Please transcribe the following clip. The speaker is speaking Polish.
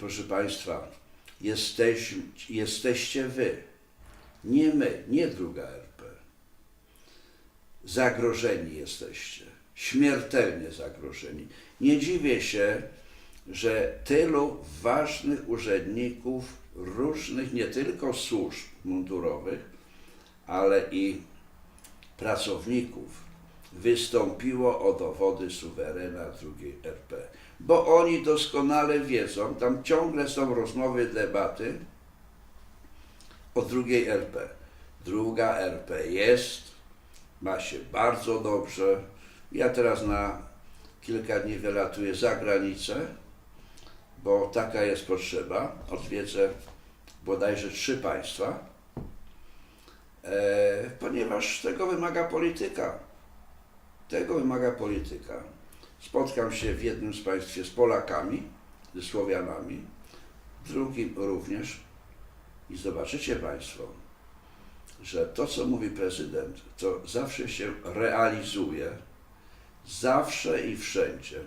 Proszę Państwa, jesteś, jesteście Wy, nie my, nie druga RP. Zagrożeni jesteście, śmiertelnie zagrożeni. Nie dziwię się, że tylu ważnych urzędników różnych, nie tylko służb mundurowych, ale i pracowników wystąpiło o dowody suwerena II RP. Bo oni doskonale wiedzą, tam ciągle są rozmowy, debaty o II RP. Druga RP jest, ma się bardzo dobrze. Ja teraz na kilka dni wylatuję za granicę, bo taka jest potrzeba. Odwiedzę bodajże trzy państwa, e, ponieważ tego wymaga polityka. Tego wymaga polityka. Spotkam się w jednym z państwie z Polakami, ze Słowianami, w drugim również i zobaczycie Państwo, że to, co mówi prezydent, to zawsze się realizuje, zawsze i wszędzie.